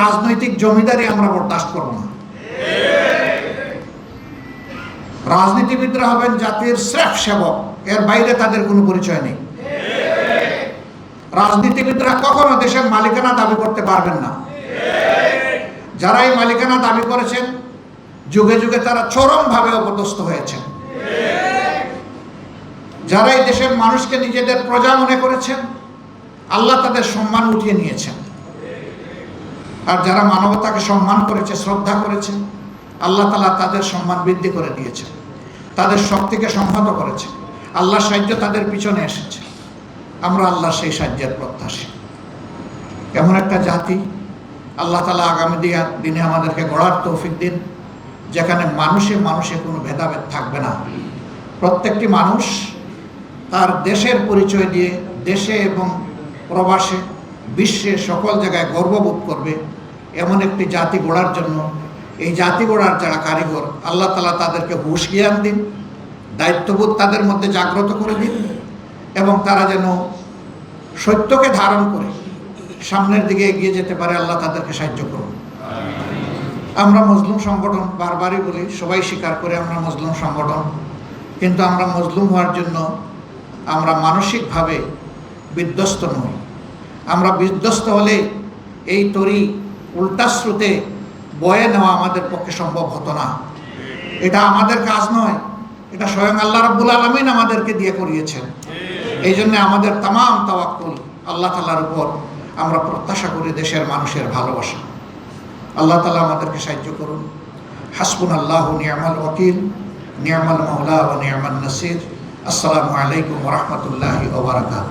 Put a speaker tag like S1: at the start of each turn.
S1: রাজনৈতিক জমিদারি আমরা বরদাস্ত করব না। রাজনীতিবিদরা হবেন জাতির শ্রেফ সেবক, এর বাইরে তাদের কোনো পরিচয় নেই। রাজনীতিবিদরা কখনো দেশের মালিকানা দাবি করতে পারবেন না। যারা এই মালিকানা দাবি করেছেন, যুগে যুগে তারা চরমভাবে অপদস্থ হয়েছেন। যারা এই দেশের মানুষকে নিজেদের প্রজা মনে করেছেন, আল্লাহ তাদের সম্মান উঠিয়ে নিয়েছেন। আর যারা মানবতাকে সম্মান করেছে, শ্রদ্ধা করেছে, আল্লাহ তালা তাদের সম্মান বৃদ্ধি করে দিয়েছেন। তাদের শক্তিকে সংহত করেছে আল্লাহ সাহায্য তাদের পিছনে এসেছে। আমরা আল্লাহ সেই সাহায্যের প্রত্যাশী। এমন একটা জাতি, আল্লাহ তালা আগামী দিনে আমাদেরকে গড়ার তৌফিক দিন, যেখানে মানুষে মানুষে কোনো ভেদাভেদ থাকবে না। প্রত্যেকটি মানুষ তার দেশের পরিচয় দিয়ে দেশে এবং প্রবাসে বিশ্বে সকল জায়গায় গর্ববোধ করবে। এমন একটি জাতি গড়ার জন্য, এই জাতি গড়ার যারা কারিগর, আল্লাহ তালা তাদেরকে হুশ জ্ঞান দিন, দায়িত্ববোধ তাদের মধ্যে জাগ্রত করে দিন এবং তারা যেন সত্যকে ধারণ করে, সামনের দিকে এগিয়ে যেতে পারে, আল্লাহ তাদেরকে সাহায্য করুন। আমরা মজলুম সংগঠন বারবারই বলি, সবাই স্বীকার করে আমরা মজলুম সংগঠন, কিন্তু আমরা মজলুম হওয়ার জন্য আমরা মানসিকভাবে বিধ্বস্ত নই। আমরা বিধ্বস্ত হলে এই তরি উল্টা স্রোতে বয়ে নেওয়া আমাদের পক্ষে সম্ভব হতো না। এটা আমাদের কাজ নয়। এটা স্বয়ং আল্লাহ রাব্বুল আলমিন আমাদেরকে দিয়ে করিয়েছেন। এই জন্য আমাদের তাম তাওয়াক্কুল আল্লাহ তালার উপর আমরা প্রত্যাশা করি দেশের মানুষের ভালোবাসা। আল্লাহ তালা আমাদেরকে সাহায্য করুন। হাসবুন আল্লাহ নিয়ামাল ওকিল নিয়ামাল মৌলা ও নিয়ামাল নাসির। আসসালামু আলাইকুম রহমতুল্লাহি ওবরাকাত